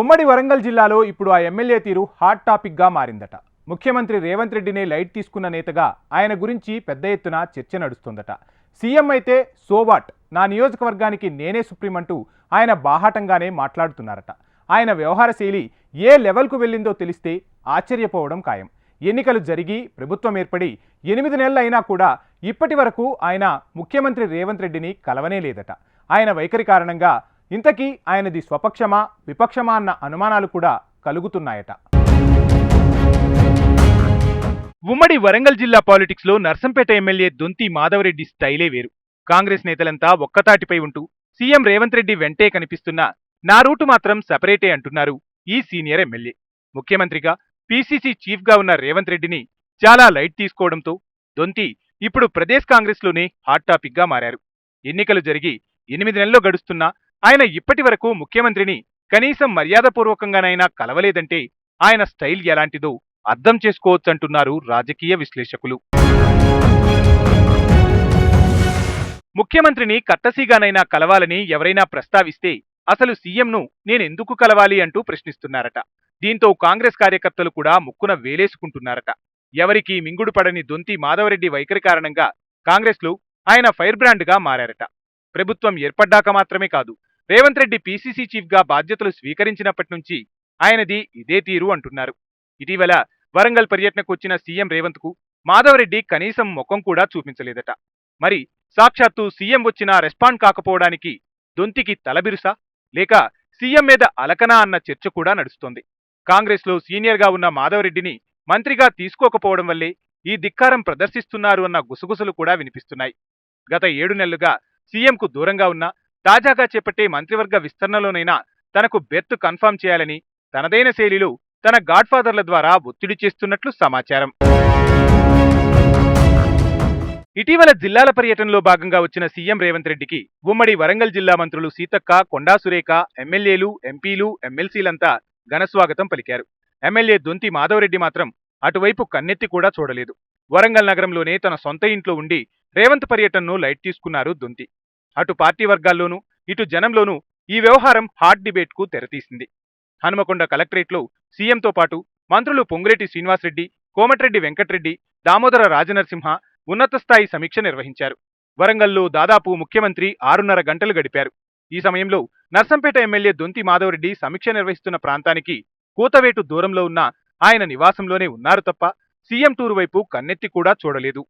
ఉమ్మడి వరంగల్ జిల్లాలో ఇప్పుడు ఆ ఎమ్మెల్యే తీరు హాట్ టాపిక్గా మారిందట. ముఖ్యమంత్రి రేవంత్ రెడ్డినే లైట్ తీసుకున్న నేతగా ఆయన గురించి పెద్ద ఎత్తున చర్చ నడుస్తుందట. సీఎం అయితే సోవాట్ నా నియోజకవర్గానికి నేనే సుప్రీం అంటూ ఆయన బాహాటంగానే మాట్లాడుతున్నారట. ఆయన వ్యవహార శైలి ఏ లెవెల్కు వెళ్ళిందో తెలిస్తే ఆశ్చర్యపోవడం ఖాయం. ఎన్నికలు జరిగి ప్రభుత్వం ఏర్పడి ఎనిమిది నెలలు అయినా కూడా ఇప్పటి వరకు ఆయన ముఖ్యమంత్రి రేవంత్ రెడ్డిని కలవనే లేదట. ఆయన వైఖరి కారణంగా ఇంతకీ ఆయనది స్వపక్షమా విపక్షమా అన్న అనుమానాలు కూడా కలుగుతున్నాయట. ఉమ్మడి వరంగల్ జిల్లా పాలిటిక్స్లో నర్సంపేట ఎమ్మెల్యే దొంతి మాధవరెడ్డి స్టైలే వేరు. కాంగ్రెస్ నేతలంతా ఒక్కతాటిపై ఉంటూ సీఎం రేవంత్ రెడ్డి వెంటే కనిపిస్తున్నా నా రూటు మాత్రం సపరేటే అంటున్నారు ఈ సీనియర్ ఎమ్మెల్యే. ముఖ్యమంత్రిగా పీసీసీ చీఫ్గా ఉన్న రేవంత్ రెడ్డిని చాలా లైట్ తీసుకోవడంతో దొంతి ఇప్పుడు ప్రదేశ్ కాంగ్రెస్లోనే హాట్ టాపిక్గా మారారు. ఎన్నికలు జరిగి ఎనిమిది నెలలు గడుస్తున్నా ఆయన ఇప్పటి వరకు ముఖ్యమంత్రిని కనీసం మర్యాదపూర్వకంగానైనా కలవలేదంటే ఆయన స్టైల్ ఎలాంటిదో అర్థం చేసుకోవచ్చంటున్నారు రాజకీయ విశ్లేషకులు. ముఖ్యమంత్రిని కట్టసీగానైనా కలవాలని ఎవరైనా ప్రస్తావిస్తే అసలు సీఎంను నేనెందుకు కలవాలి అంటూ ప్రశ్నిస్తున్నారట. దీంతో కాంగ్రెస్ కార్యకర్తలు కూడా ముక్కున వేలేసుకుంటున్నారట. ఎవరికీ మింగుడు పడని దొంతి మాధవరెడ్డి వైఖరి కారణంగా కాంగ్రెస్లు ఆయన ఫైర్ బ్రాండ్గా మారారట. ప్రభుత్వం ఏర్పడ్డాక మాత్రమే కాదు రేవంత్ రెడ్డి పీసీసీ చీఫ్గా బాధ్యతలు స్వీకరించినప్పటి నుంచి ఆయనది ఇదే తీరు అంటున్నారు. ఇటీవల వరంగల్ పర్యటనకు వచ్చిన సీఎం రేవంత్కు మాధవరెడ్డి కనీసం ముఖం కూడా చూపించలేదట. మరి సాక్షాత్తు సీఎం వచ్చినా రెస్పాండ్ కాకపోవడానికి దొంతికి తలబిరుసా లేక సీఎం మీద అలకనా అన్న చర్చ కూడా నడుస్తోంది. కాంగ్రెస్లో సీనియర్గా ఉన్న మాధవరెడ్డిని మంత్రిగా తీసుకోకపోవడం వల్లే ఈ ధిక్కారం ప్రదర్శిస్తున్నారు అన్న గుసగుసలు కూడా వినిపిస్తున్నాయి. గత ఏడు నెలలుగా సీఎంకు దూరంగా ఉన్న తాజాగా చేపట్టే మంత్రివర్గ విస్తరణలోనైనా తనకు బెర్త్ కన్ఫర్మ్ చేయాలని తనదైన శైలిలో తన గాడ్ఫాదర్ల ద్వారా ఒత్తిడి చేస్తున్నట్లు సమాచారం. ఇటీవల జిల్లాల పర్యటనలో భాగంగా వచ్చిన సీఎం రేవంత్ రెడ్డికి ఉమ్మడి వరంగల్ జిల్లా మంత్రులు సీతక్క కొండా సురేఖ ఎమ్మెల్యేలు ఎంపీలు ఎమ్మెల్సీలంతా ఘనస్వాగతం పలికారు. ఎమ్మెల్యే దొంతి మాధవరెడ్డి మాత్రం అటువైపు కన్నెత్తి కూడా చూడలేదు. వరంగల్ నగరంలోనే తన సొంత ఇంట్లో ఉండి రేవంత్ పర్యటనను లైట్ తీసుకున్నారు దొంతి. అటు పార్టీ వర్గాల్లోనూ ఇటు జనంలోనూ ఈ వ్యవహారం హాట్ డిబేట్కు తెరతీసింది. హనుమకొండ కలెక్టరేట్లో సీఎంతో పాటు మంత్రులు పొంగిరెడ్డి శ్రీనివాసరెడ్డి కోమటిరెడ్డి వెంకట్రెడ్డి దామోదర రాజనరసింహ ఉన్నత స్థాయి సమీక్ష నిర్వహించారు. వరంగల్లో దాదాపు ముఖ్యమంత్రి ఆరున్నర గంటలు గడిపారు. ఈ సమయంలో నర్సంపేట ఎమ్మెల్యే దొంతి మాధవరెడ్డి సమీక్ష నిర్వహిస్తున్న ప్రాంతానికి కూతవేటు దూరంలో ఉన్న ఆయన నివాసంలోనే ఉన్నారు తప్ప సీఎం టూరు వైపు కన్నెత్తి కూడా చూడలేదు.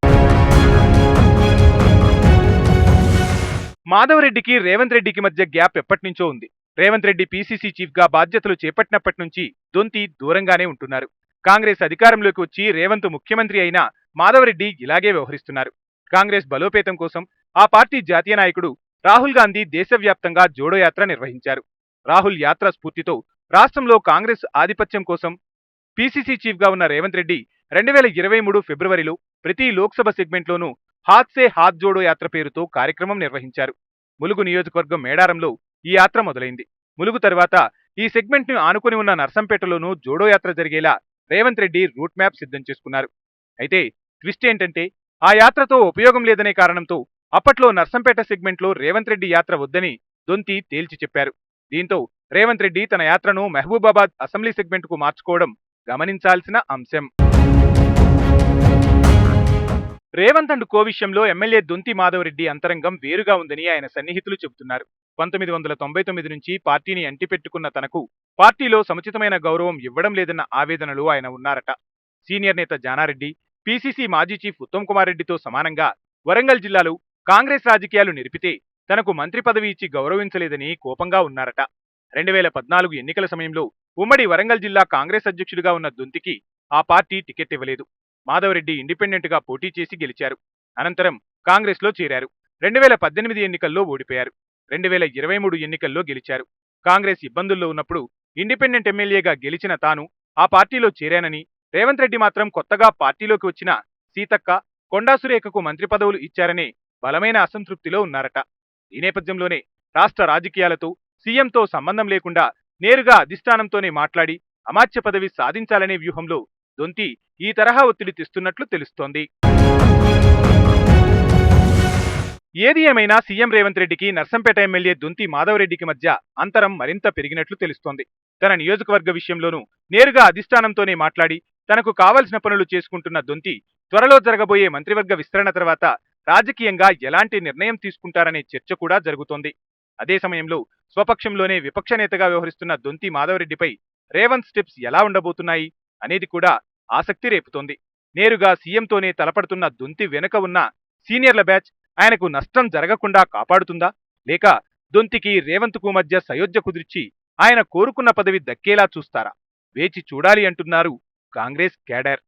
మాధవరెడ్డికి రేవంత్ రెడ్డికి మధ్య గ్యాప్ ఎప్పటినుంచో ఉంది. రేవంత్ రెడ్డి పీసీసీ చీఫ్గా బాధ్యతలు చేపట్టినప్పటి నుంచి దొంతి దూరంగానే ఉంటున్నారు. కాంగ్రెస్ అధికారంలోకి వచ్చి రేవంత్ ముఖ్యమంత్రి అయినా మాధవరెడ్డి ఇలాగే వ్యవహరిస్తున్నారు. కాంగ్రెస్ బలోపేతం కోసం ఆ పార్టీ జాతీయ నాయకుడు రాహుల్ గాంధీ దేశవ్యాప్తంగా జోడో యాత్ర నిర్వహించారు. రాహుల్ యాత్ర స్ఫూర్తితో రాష్ట్రంలో కాంగ్రెస్ ఆధిపత్యం కోసం పీసీసీ చీఫ్గా ఉన్న రేవంత్ రెడ్డి రెండు వేల ఇరవై మూడు ఫిబ్రవరిలో ప్రతి లోక్సభ సెగ్మెంట్లోనూ హాత్ సే హాత్ జోడో యాత్ర పేరుతో కార్యక్రమం నిర్వహించారు. ములుగు నియోజకవర్గం మేడారంలో ఈ యాత్ర మొదలైంది. ములుగు తర్వాత ఈ సెగ్మెంట్ను ఆనుకుని ఉన్న నర్సంపేటలోనూ జోడో యాత్ర జరిగేలా రేవంత్ రెడ్డి రూట్ మ్యాప్ సిద్ధం చేసుకున్నారు. అయితే ట్విస్ట్ ఏంటంటే ఆ యాత్రతో ఉపయోగం లేదనే కారణంతో అప్పట్లో నర్సంపేట సెగ్మెంట్లో రేవంత్ రెడ్డి యాత్ర వద్దని దొంతి తేల్చి చెప్పారు. దీంతో రేవంత్ రెడ్డి తన యాత్రను మహబూబాబాద్ అసెంబ్లీ సెగ్మెంట్కు మార్చుకోవడం గమనించాల్సిన అంశం. రేవంత్ అండ్ కో విషయంలో ఎమ్మెల్యే దొంతి మాధవరెడ్డి అంతరంగం వేరుగా ఉందని ఆయన సన్నిహితులు చెబుతున్నారు. పంతొమ్మిది వందల తొంభై తొమ్మిది నుంచి పార్టీని అంటిపెట్టుకున్న తనకు పార్టీలో సముచితమైన గౌరవం ఇవ్వడం లేదన్న ఆవేదనలు ఆయన ఉన్నారట. సీనియర్ నేత జానారెడ్డి పీసీసీ మాజీ చీఫ్ ఉత్తమ్ కుమార్ రెడ్డితో సమానంగా వరంగల్ జిల్లాలో కాంగ్రెస్ రాజకీయాలు నిరిపితే తనకు మంత్రి పదవి ఇచ్చి గౌరవించలేదని కోపంగా ఉన్నారట. రెండు వేల పద్నాలుగు ఎన్నికల సమయంలో ఉమ్మడి వరంగల్ జిల్లా కాంగ్రెస్ అధ్యక్షుడిగా ఉన్న దొంతికి ఆ పార్టీ టికెట్ ఇవ్వలేదు. మాధవరెడ్డి ఇండిపెండెంట్గా పోటీ చేసి గెలిచారు. అనంతరం కాంగ్రెస్లో చేరారు. రెండు వేల పద్దెనిమిది ఎన్నికల్లో ఓడిపోయారు. రెండు వేల ఇరవై మూడు ఎన్నికల్లో గెలిచారు. కాంగ్రెస్ ఇబ్బందుల్లో ఉన్నప్పుడు ఇండిపెండెంట్ ఎమ్మెల్యేగా గెలిచిన తాను ఆ పార్టీలో చేరానని రేవంత్ రెడ్డి మాత్రం కొత్తగా పార్టీలోకి వచ్చిన సీతక్క కొండా సురేఖకు మంత్రి పదవులు ఇచ్చారనే బలమైన అసంతృప్తిలో ఉన్నారట. ఈ నేపథ్యంలోనే రాష్ట్ర రాజకీయాలతో సీఎంతో సంబంధం లేకుండా నేరుగా అధిష్టానంతోనే మాట్లాడి అమాత్య పదవి సాధించాలనే వ్యూహంలో దొంతి ఈ తరహా ఒత్తిడి తెస్తున్నట్లు తెలుస్తోంది. ఏది ఏమైనా సీఎం రేవంత్ రెడ్డికి నర్సంపేట ఎమ్మెల్యే దొంతి మాధవరెడ్డికి మధ్య అంతరం మరింత పెరిగినట్లు తెలుస్తోంది. తన నియోజకవర్గ విషయంలోనూ నేరుగా అధిష్టానంతోనే మాట్లాడి తనకు కావలసిన పనులు చేసుకుంటున్న దొంతి త్వరలో జరగబోయే మంత్రివర్గ విస్తరణ తర్వాత రాజకీయంగా ఎలాంటి నిర్ణయం తీసుకుంటారనే చర్చ కూడా జరుగుతోంది. అదే సమయంలో స్వపక్షంలోనే విపక్ష నేతగా వ్యవహరిస్తున్న దొంతి మాధవరెడ్డిపై రేవంత్ స్టెప్స్ ఎలా ఉండబోతున్నాయి? అనేది కూడా ఆసక్తి రేపుతోంది. నేరుగా సీఎంతోనే తలపడుతున్న దొంతి వెనుక ఉన్న సీనియర్ల బ్యాచ్ ఆయనకు నష్టం జరగకుండా కాపాడుతుందా? లేక దొంతికి రేవంత్కు మధ్య సయోధ్య కుదిర్చి ఆయన కోరుకున్న పదవి దక్కేలా చూస్తారా? వేచి చూడాలి అంటున్నారు కాంగ్రెస్ క్యాడర్.